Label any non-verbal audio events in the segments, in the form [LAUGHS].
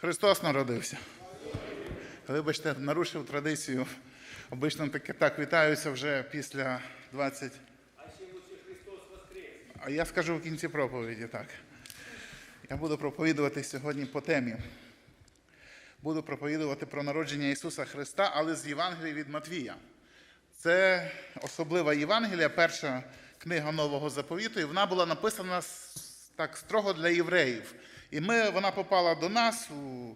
Христос народився. Вибачте, нарушив традицію. Обично таки так вітаються вже після 20. А я скажу в кінці проповіді так. Я буду проповідувати сьогодні по темі. Буду проповідувати про народження Ісуса Христа, але з Євангелії від Матвія. Це особлива Євангелія, перша книга Нового заповіту, і вона була написана так строго для євреїв. І ми, вона попала до нас у,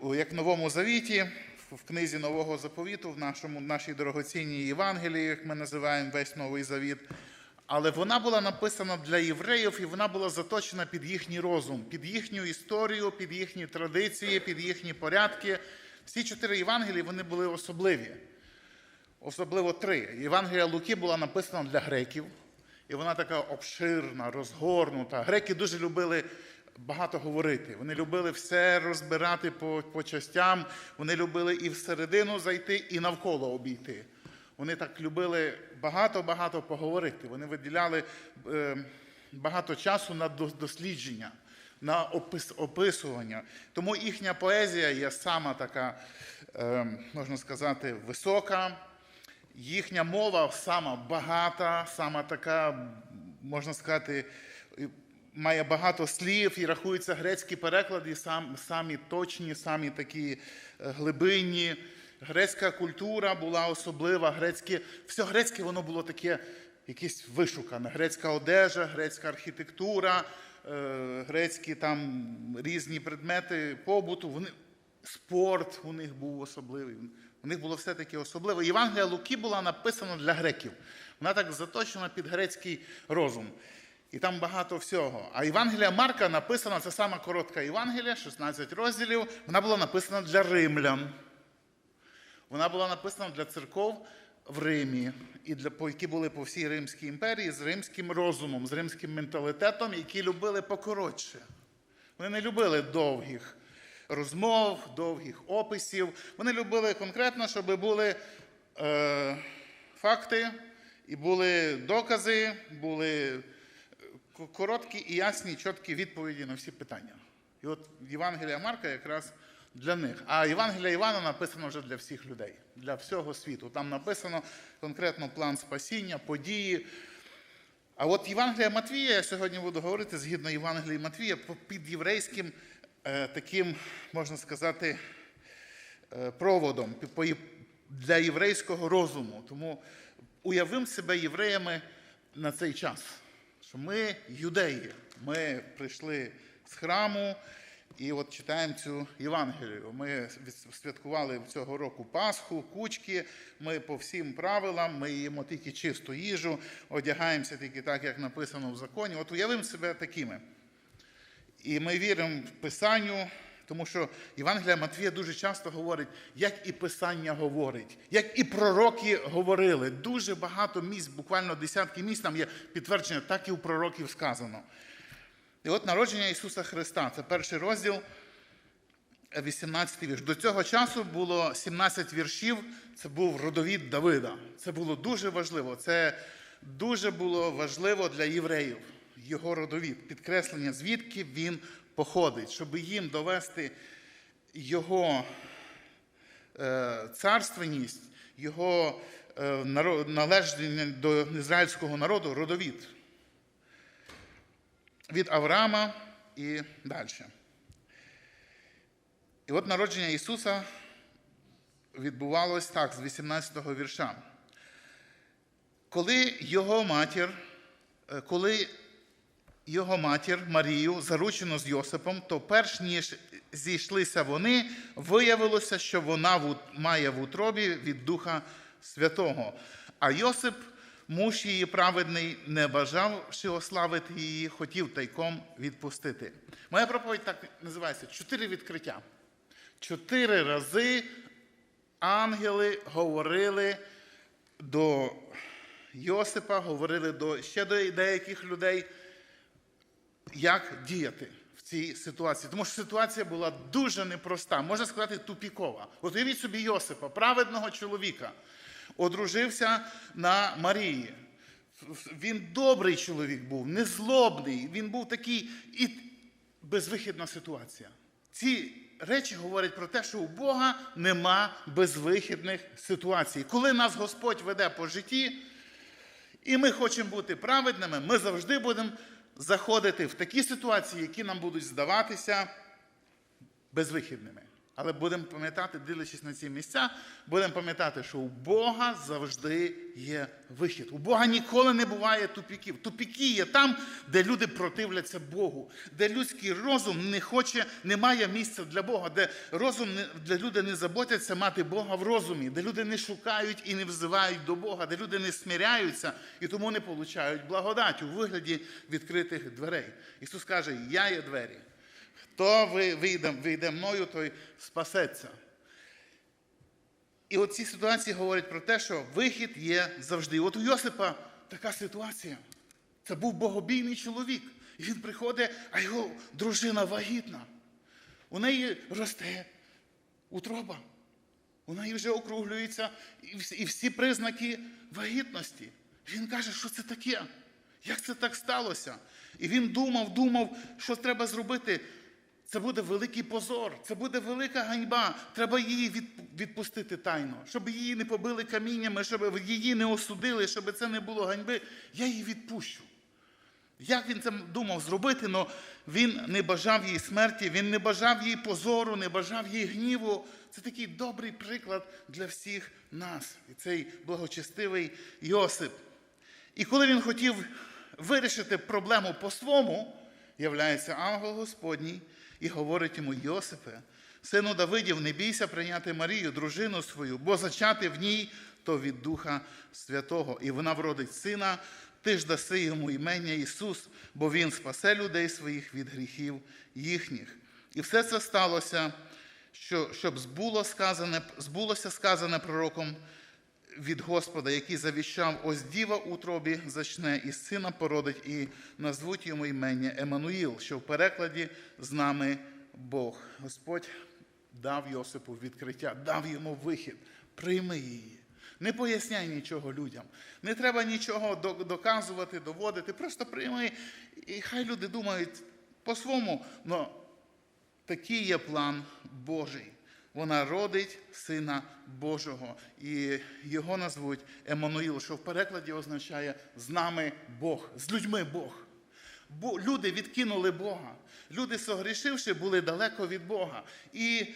у, як в Новому Завіті, в- в книзі Нового заповіту, в нашому, нашій дорогоцінній Євангелії, як ми називаємо весь Новий Завіт. Але вона була написана для євреїв, і вона була заточена під їхній розум, під їхню історію, під їхні традиції, під їхні порядки. Всі чотири Євангелії вони були особливі. Особливо три. Євангелія Луки була написана для греків, і вона така обширна, розгорнута. Греки дуже любили багато говорити. Вони любили все розбирати по, по частям. Вони любили і всередину зайти, і навколо обійти. Вони так любили багато-багато поговорити. Вони виділяли е, багато часу на дослідження, на опис, описування. Тому їхня поезія є сама така, е, можна сказати, висока. Їхня мова сама багата, сама така, можна сказати, має багато слів і рахуються грецькі переклади, сам, самі точні, самі такі е, глибинні. Грецька культура була особлива, грецьке, все грецьке воно було таке якесь вишукане. Грецька одежа, грецька архітектура, е, грецькі там різні предмети побуту. Вони, спорт у них був особливий. У них було все таки особливе. Євангелія Луки була написана для греків. Вона так заточена під грецький розум. І там багато всього. А Євангелія Марка написана, це сама коротка Євангелія, 16 розділів. Вона була написана для римлян. Вона була написана для церков в Римі, і для, які були по всій Римській імперії з римським розумом, з римським менталітетом, які любили покоротше. Вони не любили довгих розмов, довгих описів. Вони любили конкретно, щоб були е, факти і були докази, були е, короткі і ясні, чіткі відповіді на всі питання. І от Євангелія Марка якраз для них. А Євангелія Івана написано вже для всіх людей, для всього світу. Там написано конкретно план спасіння, події. А от Євангелія Матвія, я сьогодні буду говорити згідно Євангелії Матвія, під єврейським таким, можна сказати, е, проводом для єврейського розуму. Тому уявимо себе євреями на цей час, що ми юдеї, ми прийшли з храму. І от читаємо цю Євангелію. Ми святкували цього року Пасху, кучки. Ми по всім правилам, ми їмо тільки чисту їжу, одягаємося тільки так, як написано в законі. От уявимо себе такими. І ми віримо в Писанню, тому що Євангелія Матвія дуже часто говорить, як і Писання говорить, як і пророки говорили. Дуже багато місць, буквально десятки місць там є підтвердження, так і у пророків сказано. І от народження Ісуса Христа це перший розділ, 18 вірш. До цього часу було 17 віршів, це був родовід Давида. Це було дуже важливо. Це дуже було важливо для євреїв, його родовід, підкреслення, звідки він походить, щоб їм довести його е, царственність, його е, належення до ізраїльського народу, родовід від Авраама і далі. І от народження Ісуса відбувалось так, з 18-го вірша. Коли його матір, е, коли його матір Марію заручено з Йосипом, то перш ніж зійшлися вони, виявилося, що вона має в утробі від Духа Святого. А Йосип, муж її праведний, не бажавши ославити її, хотів тайком відпустити. Моя проповідь так називається Чотири відкриття. Чотири рази ангели говорили до Йосипа, говорили до ще до деяких людей, як діяти в цій ситуації. Тому що ситуація була дуже непроста, можна сказати, тупікова. От уявіть собі Йосипа, праведного чоловіка, одружився на Марії. Він добрий чоловік був, незлобний. Він був такий і безвихідна ситуація. Ці речі говорять про те, що у Бога нема безвихідних ситуацій. Коли нас Господь веде по житті, і ми хочемо бути праведними, ми завжди будемо заходити в такі ситуації, які нам будуть здаватися безвихідними. Але будемо пам'ятати, дивлячись на ці місця, будемо пам'ятати, що у Бога завжди є вихід. У Бога ніколи не буває тупіків. Тупіки є там, де люди противляться Богу, де людський розум не хоче, не має місця для Бога, де розум не, де люди не заботяться мати Бога в розумі, де люди не шукають і не взивають до Бога, де люди не смиряються і тому не получають благодать у вигляді відкритих дверей. Ісус каже: Я є двері. Хто вийде, вийде мною, той спасеться. І оці ситуації говорять про те, що вихід є завжди. От у Йосипа така ситуація. Це був богобійний чоловік. І він приходить, а його дружина вагітна. У неї росте утроба. У неї вже округлюється і всі признаки вагітності. Він каже, що це таке? Як це так сталося? І він думав, думав, що треба зробити. Це буде великий позор, це буде велика ганьба. Треба її відпустити тайно, щоб її не побили каміннями, щоб її не осудили, щоб це не було ганьби. Я її відпущу. Як він це думав зробити, але він не бажав їй смерті, він не бажав їй позору, не бажав їй гніву. Це такий добрий приклад для всіх нас. І цей благочестивий Йосип. І коли він хотів вирішити проблему по-свому, являється ангел Господній і говорить йому: Йосипе, сину Давидів, не бійся прийняти Марію, дружину свою, бо зачати в ній то від Духа Святого. І вона вродить сина, ти ж даси йому імення Ісус, бо Він спасе людей своїх від гріхів їхніх. І все це сталося, що, щоб збуло сказане, збулося сказане пророком від Господа, який завіщав, ось діва утробі зачне, і сина породить, і назвуть йому імення Еммануїл, що в перекладі з нами Бог. Господь дав Йосипу відкриття, дав йому вихід. Прийми її. Не поясняй нічого людям. Не треба нічого доказувати, доводити. Просто прийми. І хай люди думають по-своєму. Но такий є план Божий. Вона родить Сина Божого, і його назвуть Еммануїл, що в перекладі означає з нами Бог, з людьми Бог. Бо люди відкинули Бога. Люди, согрішивши, були далеко від Бога. І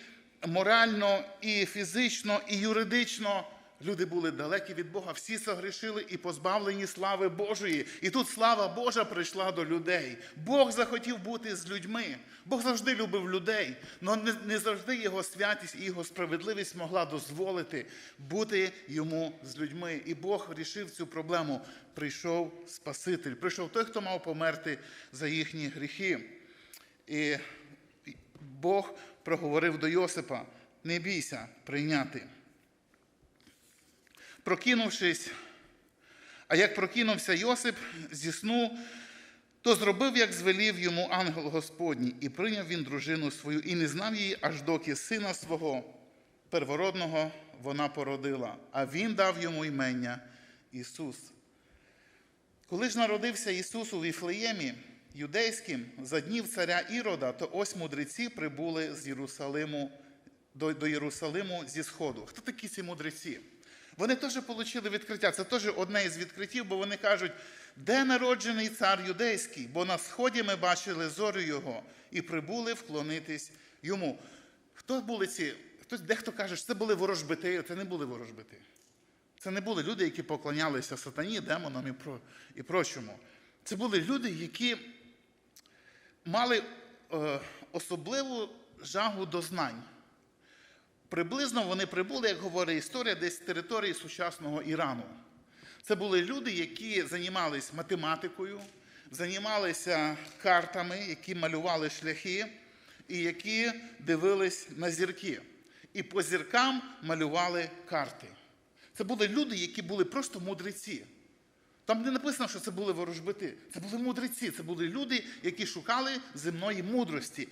морально, і фізично, і юридично люди були далекі від Бога. Всі согрішили і позбавлені слави Божої. І тут слава Божа прийшла до людей. Бог захотів бути з людьми. Бог завжди любив людей, але не, завжди його святість і його справедливість могла дозволити бути йому з людьми. І Бог рішив цю проблему. Прийшов Спаситель, прийшов той, хто мав померти за їхні гріхи. І Бог проговорив до Йосипа: не бійся прийняти. Прокинувшись, а як прокинувся Йосип зі сну, то зробив, як звелів йому ангел Господній, і прийняв він дружину свою, і не знав її, аж доки сина свого первородного вона породила, а він дав йому імення Ісус. Коли ж народився Ісус у Віфлеємі, юдейським, за днів царя Ірода, то ось мудреці прибули з Єрусалиму до, до Єрусалиму зі Сходу. Хто такі ці мудреці? Вони теж отримали відкриття. Це теж одне із відкриттів, бо вони кажуть, де народжений цар юдейський, бо на сході ми бачили зорю його і прибули вклонитись йому. Хто були ці? Хтось, дехто каже, що це були ворожбити, це не були ворожбити. Це не були люди, які поклонялися сатані, демонам і, про, і прочому. Це були люди, які мали е, особливу жагу до знань. Приблизно вони прибули, як говорить історія, десь з території сучасного Ірану. Це були люди, які займалися математикою, займалися картами, які малювали шляхи, і які дивились на зірки. І по зіркам малювали карти. Це були люди, які були просто мудреці. Там не написано, що це були ворожбити. Це були мудреці, це були люди, які шукали земної мудрості.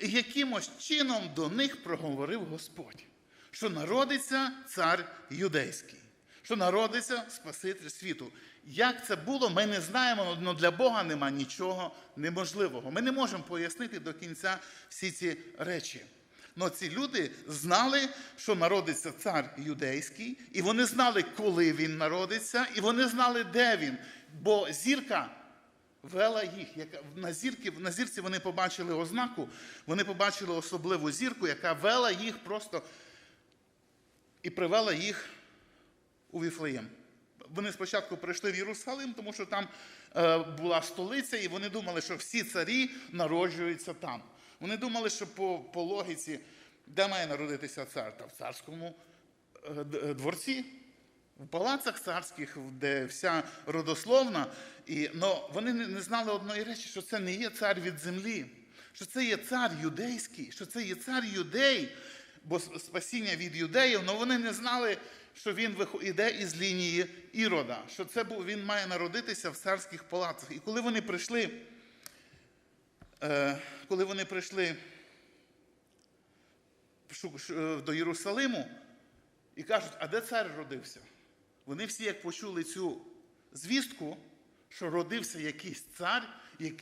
Якимось чином до них проговорив Господь, що народиться цар юдейський. що народиться Спаситель світу. Як це було, ми не знаємо, але для Бога нема нічого неможливого. Ми не можемо пояснити до кінця всі ці речі. Но ці люди знали, що народиться цар юдейський, і вони знали, коли він народиться, і вони знали, де він. Бо зірка вела їх. Яка, на, зірки, на зірці вони побачили ознаку, вони побачили особливу зірку, яка вела їх просто і привела їх у Віфлеєм. Вони спочатку прийшли в Єрусалим, тому що там е, була столиця, і вони думали, що всі царі народжуються там. Вони думали, що по, по логіці, де має народитися цар? Та в царському е, дворці, в палацах царських, де вся родословна. І, но вони не, знали одної речі, що це не є цар від землі, що це є цар юдейський, що це є цар юдей, бо спасіння від юдеїв, але вони не знали, що він іде із лінії Ірода, що це був, він має народитися в царських палацах. І коли вони прийшли, е, коли вони прийшли до Єрусалиму і кажуть, а де цар родився? Вони всі, як почули цю звістку, що родився якийсь цар,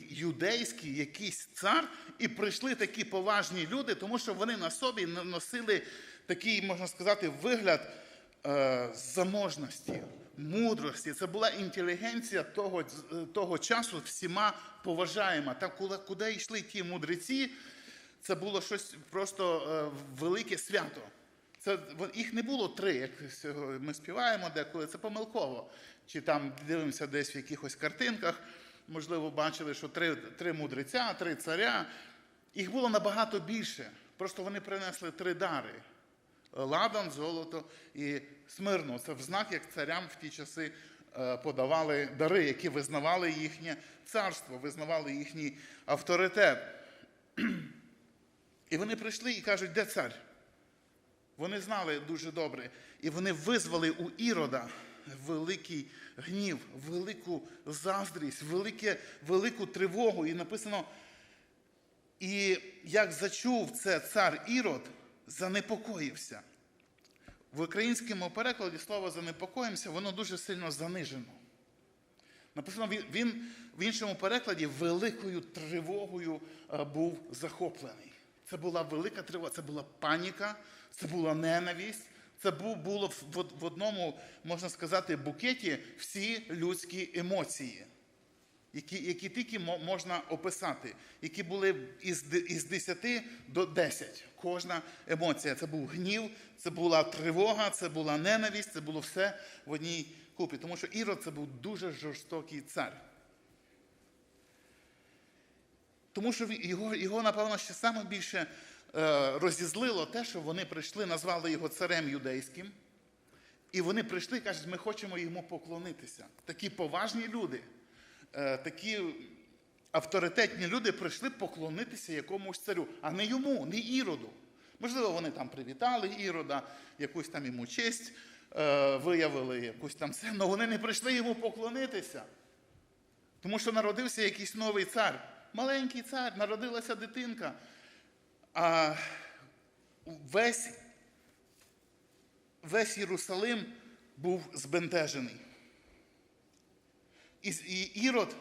юдейський якийсь цар, і прийшли такі поважні люди, тому що вони на собі носили такий, можна сказати, вигляд е, заможності, мудрості. Це була інтелігенція того, е, того часу, всіма поважаєма. Та куди, куди йшли ті мудреці, це було щось просто е, велике свято. Це їх не було три, як ми співаємо деколи. Це помилково. Чи там дивимося десь в якихось картинках, можливо, бачили, що три, три мудреця, три царя. Їх було набагато більше. Просто вони принесли три дари: ладан, золото і смирно. Це в знак, як царям в ті часи е, подавали дари, які визнавали їхнє царство, визнавали їхній авторитет. [CLEARS THROAT] І вони прийшли і кажуть, де цар? Вони знали дуже добре. І вони визвали у Ірода великий гнів, велику заздрість, велике, велику тривогу. І написано, і як зачув це цар Ірод, занепокоївся. В українському перекладі слово занепокоїмося, воно дуже сильно занижено. Написано, він, в іншому перекладі великою тривогою е, був захоплений. Це була велика тривога, це була паніка, це була ненависть, це було в, одному, можна сказати, букеті всі людські емоції, які, які тільки можна описати, які були із, із 10 до 10. Кожна емоція. Це був гнів, це була тривога, це була ненависть, це було все в одній купі. Тому що Ірод це був дуже жорстокий цар. Тому що його, його напевно, ще саме більше розізлило те, що вони прийшли, назвали його царем юдейським. І вони прийшли і кажуть, ми хочемо йому поклонитися. Такі поважні люди, е, такі авторитетні люди прийшли поклонитися якомусь царю, а не йому, не Іроду. Можливо, вони там привітали Ірода, якусь там йому честь е, виявили, якусь там це, але вони не прийшли йому поклонитися. Тому що народився якийсь новий цар. Маленький цар, народилася дитинка. А весь, весь Єрусалим був збентежений. І, Ірод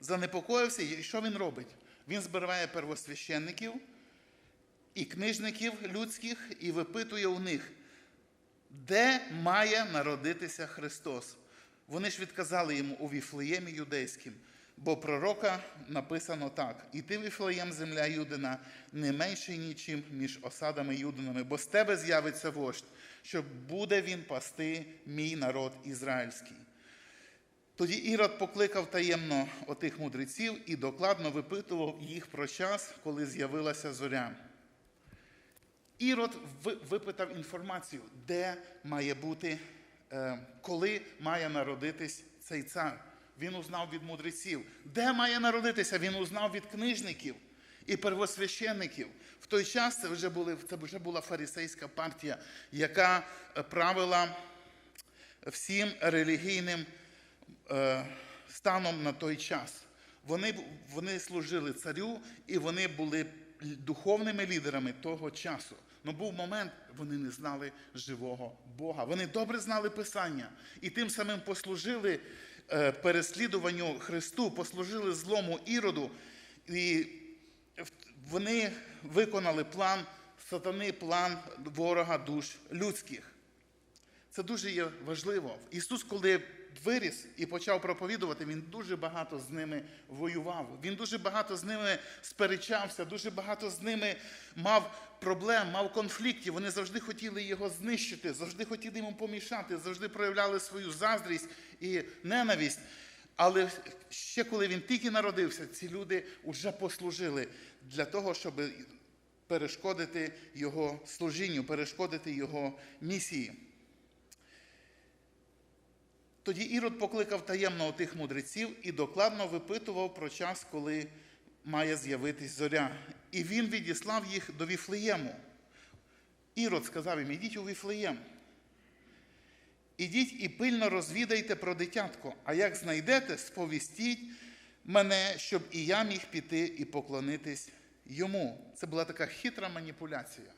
занепокоївся, і що він робить? Він збирає первосвященників і книжників людських і випитує у них, де має народитися Христос. Вони ж відказали йому у Віфлеємі юдейським, бо пророка написано так: і ти, Віфлеєм, земля Юдина, не менший нічим, між осадами Юдинами, бо з тебе з'явиться вождь, що буде він пасти мій народ ізраїльський. Тоді Ірод покликав таємно отих мудреців і докладно випитував їх про час, коли з'явилася зоря. Ірод випитав інформацію, де має бути, е, коли має народитись цей цар. Він узнав від мудреців. Де має народитися? Він узнав від книжників і первосвященників. В той час це вже, були, це вже була фарисейська партія, яка е, правила всім релігійним е, станом на той час. Вони, вони служили царю і вони були духовними лідерами того часу. Ну був момент, вони не знали живого Бога. Вони добре знали Писання і тим самим послужили переслідуванню Христу, послужили злому іроду, і вони виконали план сатани, план ворога душ людських. Це дуже є важливо. Ісус, коли виріс і почав проповідувати, Він дуже багато з ними воював. Він дуже багато з ними сперечався, дуже багато з ними мав проблем, мав конфліктів. Вони завжди хотіли його знищити, завжди хотіли йому помішати, завжди проявляли свою заздрість і ненависть. Але ще коли він тільки народився, ці люди вже послужили для того, щоб перешкодити його служінню, перешкодити його місії. Тоді Ірод покликав таємно тих мудреців і докладно випитував про час, коли має з'явитись зоря. І він відіслав їх до Віфлеєму. Ірод сказав їм: ідіть у Віфлеєм. Ідіть і пильно розвідайте про дитятко, а як знайдете, сповістіть мене, щоб і я міг піти і поклонитись йому. Це була така хитра маніпуляція.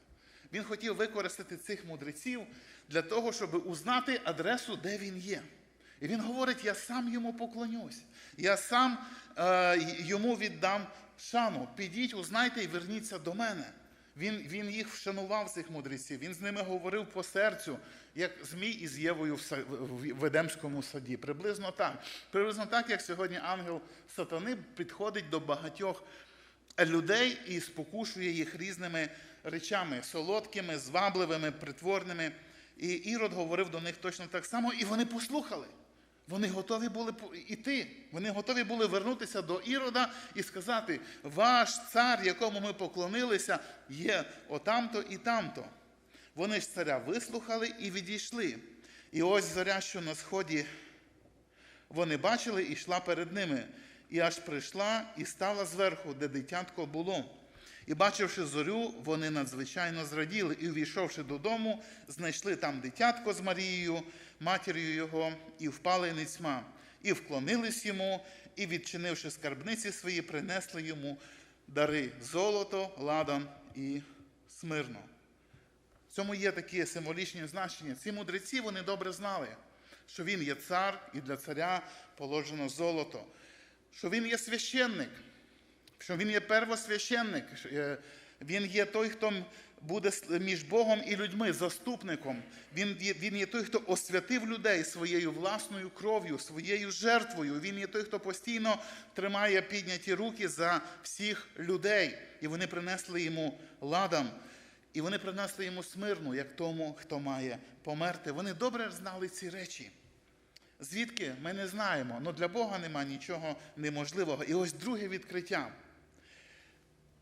Він хотів використати цих мудреців для того, щоб узнати адресу, де він є. І він говорить: я сам йому поклонюсь, я сам е, йому віддам шану. Підіть, узнайте і верніться до мене. Він він їх вшанував, цих мудреців, він з ними говорив по серцю, як Змій із Євою в Едемському саді. Приблизно так. Приблизно так, як сьогодні ангел сатани підходить до багатьох людей і спокушує їх різними речами солодкими, звабливими, притворними. І Ірод говорив до них точно так само, і вони послухали. Вони готові були йти. Вони готові були вернутися до Ірода і сказати: ваш цар, якому ми поклонилися, є отамто і тамто. Вони ж царя вислухали і відійшли. І ось зоря, що на сході вони бачили, і йшла перед ними, і аж прийшла і стала зверху, де дитятко було. І, бачивши зорю, вони надзвичайно зраділи, і, увійшовши додому, знайшли там дитятко з Марією, матір'ю його, і впали ницьма, і вклонились йому, і, відчинивши скарбниці свої, принесли йому дари золото, ладан і смирно. В цьому є такі символічні значення. Ці мудреці вони добре знали, що він є цар, і для царя положено золото, що він є священник що він є первосвященник, він є той, хто буде між Богом і людьми, заступником. Він є, він є той, хто освятив людей своєю власною кров'ю, своєю жертвою. Він є той, хто постійно тримає підняті руки за всіх людей. І вони принесли йому ладам. І вони принесли йому смирну, як тому, хто має померти. Вони добре знали ці речі. Звідки ми не знаємо, але для Бога нема нічого неможливого. І ось друге відкриття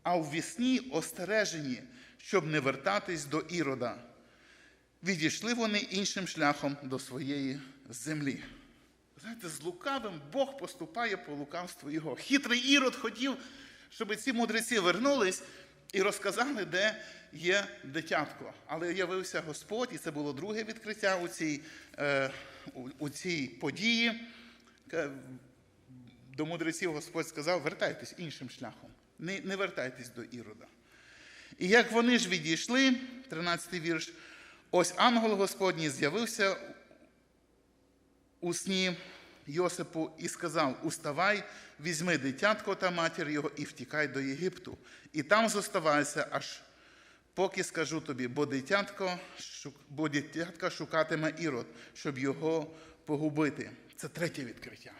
а в вісні остережені, щоб не вертатись до ірода. Відійшли вони іншим шляхом до своєї землі. Знаєте, з лукавим Бог поступає по лукавству його. Хитрий ірод хотів, щоб ці мудреці вернулись і розказали, де є дитятко. Але явився Господь, і це було друге відкриття у цій, е, у, цій події. До мудреців Господь сказав: вертайтесь іншим шляхом не не вертайтесь до Ірода. І як вони ж відійшли, 13 й вірш, ось ангел Господній з'явився у сні Йосипу і сказав: Уставай, візьми дитятко та матір його і втікай до Єгипту. І там зоставайся, аж поки скажу тобі, бо дитятко, бо дитятка шукатиме ірод, щоб його погубити. Це третє відкриття.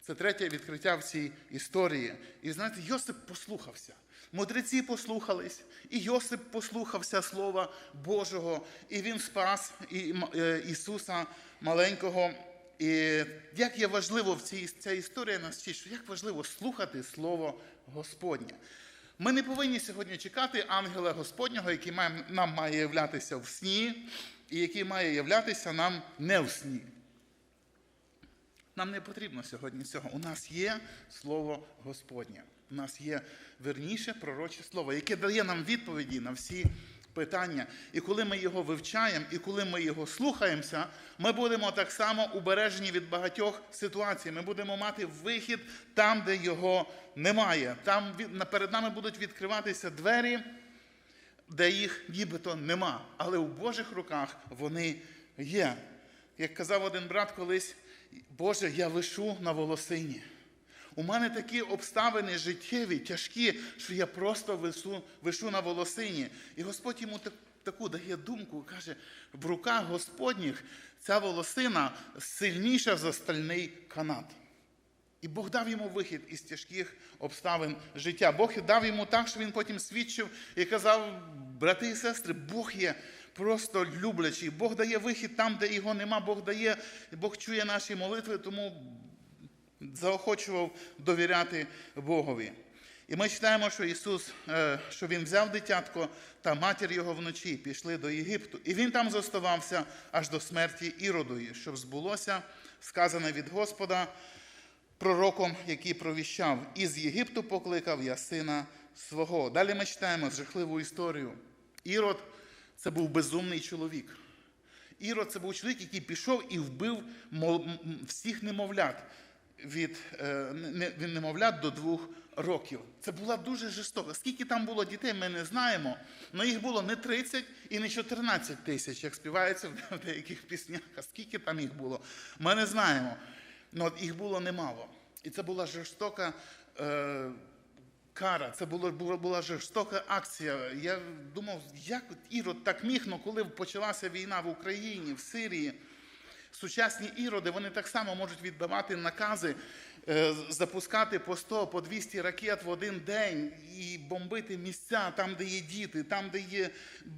Це третє відкриття в цій історії. І знаєте, Йосип послухався. Мудреці послухались, і Йосип послухався Слова Божого, і він спас е, Ісуса маленького. І як є важливо в цій ця історія нас вчить, що як важливо слухати Слово Господнє. Ми не повинні сьогодні чекати ангела Господнього, який нам має являтися в сні, і який має являтися нам не в сні. Нам не потрібно сьогодні цього. У нас є Слово Господнє. У нас є верніше пророче слово, яке дає нам відповіді на всі питання. І коли ми його вивчаємо, і коли ми його слухаємося, ми будемо так само убережені від багатьох ситуацій. Ми будемо мати вихід там, де його немає. Там перед нами будуть відкриватися двері де їх нібито нема, але у Божих руках вони є. Як казав один брат колись, Боже, я вишу на волосині. У мене такі обставини життєві, тяжкі, що я просто вишу, вишу на волосині. І Господь йому так- таку дає думку, каже, в руках Господніх ця волосина сильніша за стальний канат. І Бог дав йому вихід із тяжких обставин життя. Бог дав йому так, що він потім свідчив і казав, брати і сестри, Бог є просто люблячий. Бог дає вихід там, де його нема. Бог дає, Бог чує наші молитви, тому заохочував довіряти Богові. І ми читаємо, що Ісус, е, що Він взяв дитятко та матір його вночі, пішли до Єгипту. І він там зоставався аж до смерті Іродої, щоб збулося сказане від Господа пророком, який провіщав, із Єгипту покликав я сина свого. Далі ми читаємо жахливу історію. Ірод це був безумний чоловік. Ірод це був чоловік, який пішов і вбив всіх немовлят від, е, від немовлят до двох років. Це була дуже жорстока. Скільки там було дітей, ми не знаємо. Але їх було не 30 і не 14 тисяч, як співається в [LAUGHS] деяких піснях. А скільки там їх було? Ми не знаємо. Ну, от їх було немало. І це була жорстока е, кара, це була, була жорстока акція. Я думав, як Ірод так міг, ну коли почалася війна в Україні, в Сирії, сучасні іроди, вони так само можуть віддавати накази, е, запускати по 100, по 200 ракет в один день і бомбити місця там, де є діти, там, де є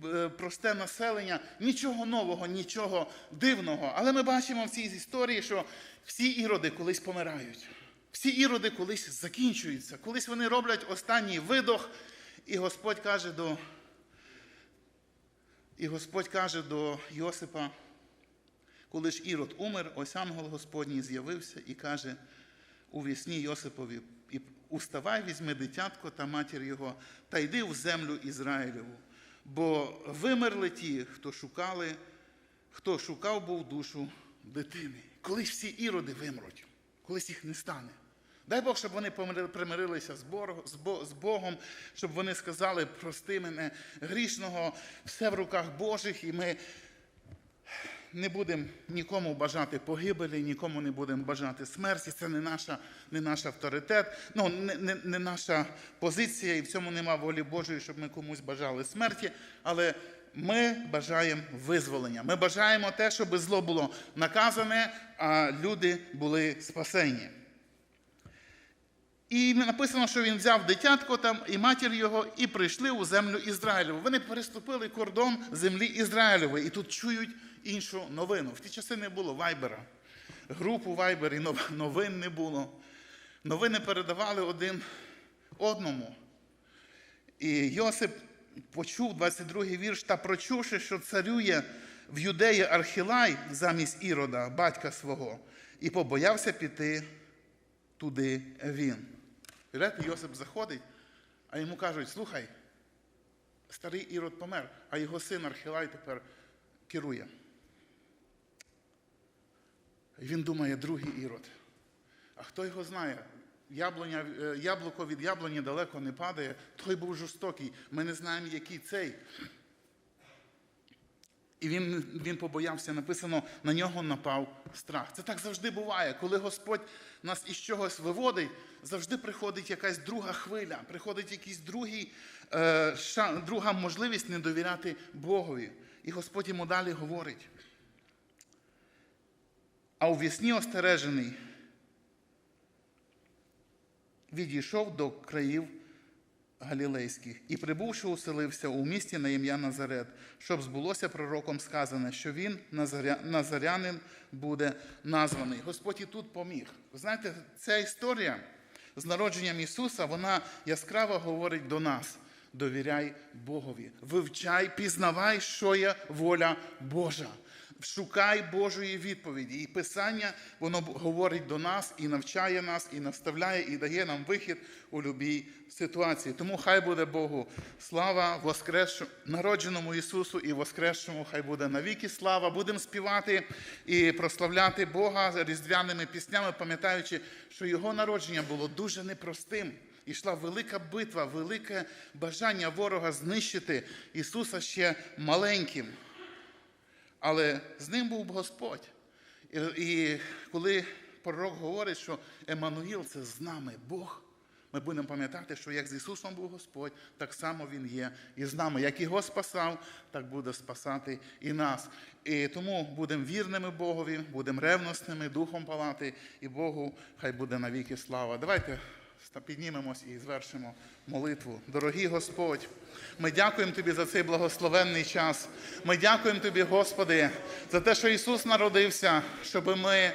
е, просте населення. Нічого нового, нічого дивного. Але ми бачимо в цій історії, що всі іроди колись помирають. Всі іроди колись закінчуються, колись вони роблять останній видох, і Господь каже до, і Господь каже до Йосипа, коли ж Ірод умер, ось ангел Господній з'явився і каже у вісні Йосипові: уставай, візьми дитятко та матір його, та йди в землю Ізраїлеву. Бо вимерли ті, хто шукали, хто шукав був душу дитини. Колись всі іроди вимруть, колись їх не стане. Дай Бог, щоб вони примирилися з Богом, щоб вони сказали, прости мене грішного, все в руках Божих, і ми не будемо нікому бажати погибелі, нікому не будемо бажати смерті. Це не наша, не наш авторитет, ну не, не, не наша позиція, і в цьому нема волі Божої, щоб ми комусь бажали смерті. Але ми бажаємо визволення. Ми бажаємо те, щоб зло було наказане, а люди були спасені. І написано, що він взяв дитятко там і матір його, і прийшли у землю Ізраїлеву. Вони переступили кордон землі Ізраїлевої і тут чують іншу новину. В ті часи не було вайбера, групу вайбер і нов- новин не було. Новини передавали один одному. І Йосип почув 22-й вірш, та прочувши, що царює в юдеї Архілай замість Ірода, батька свого, і побоявся піти туди він. Уявляєте, Йосип заходить, а йому кажуть: слухай, старий Ірод помер, а його син Архилай тепер керує. І він думає, другий Ірод. А хто його знає? Яблуня, е, яблуко від яблуні далеко не падає, той був жорстокий. Ми не знаємо, який цей. І він, він побоявся, написано, на нього напав страх. Це так завжди буває. Коли Господь нас із чогось виводить, завжди приходить якась друга хвиля, приходить якийсь другий, е, ша, друга можливість не довіряти Богові. І Господь йому далі говорить. А у вісні остережений відійшов до країв Галілейських і, прибувши, уселився у місті на ім'я Назарет, щоб збулося пророком сказане, що він, Назаря... Назарянин, буде названий. Господь і тут поміг. Ви знаєте, ця історія з народженням Ісуса, вона яскраво говорить до нас. Довіряй Богові, вивчай, пізнавай, що є воля Божа. Шукай Божої відповіді. І Писання воно говорить до нас і навчає нас, і наставляє, і дає нам вихід у будь-якій ситуації. Тому хай буде Богу слава воскресшу, народженому Ісусу і воскресшому, хай буде навіки слава. Будемо співати і прославляти Бога різдвяними піснями, пам'ятаючи, що Його народження було дуже непростим. йшла велика битва, велике бажання ворога знищити Ісуса ще маленьким. Але з ним був Господь. І, і коли пророк говорить, що Еммануїл це з нами Бог, ми будемо пам'ятати, що як з Ісусом був Господь, так само Він є і з нами. Як його спасав, так буде спасати і нас. І тому будемо вірними Богові, будемо ревностними, духом палати, і Богу хай буде навіки слава. Давайте піднімемось і звершимо молитву. Дорогий Господь, ми дякуємо Тобі за цей благословенний час. Ми дякуємо Тобі, Господи, за те, що Ісус народився, щоб ми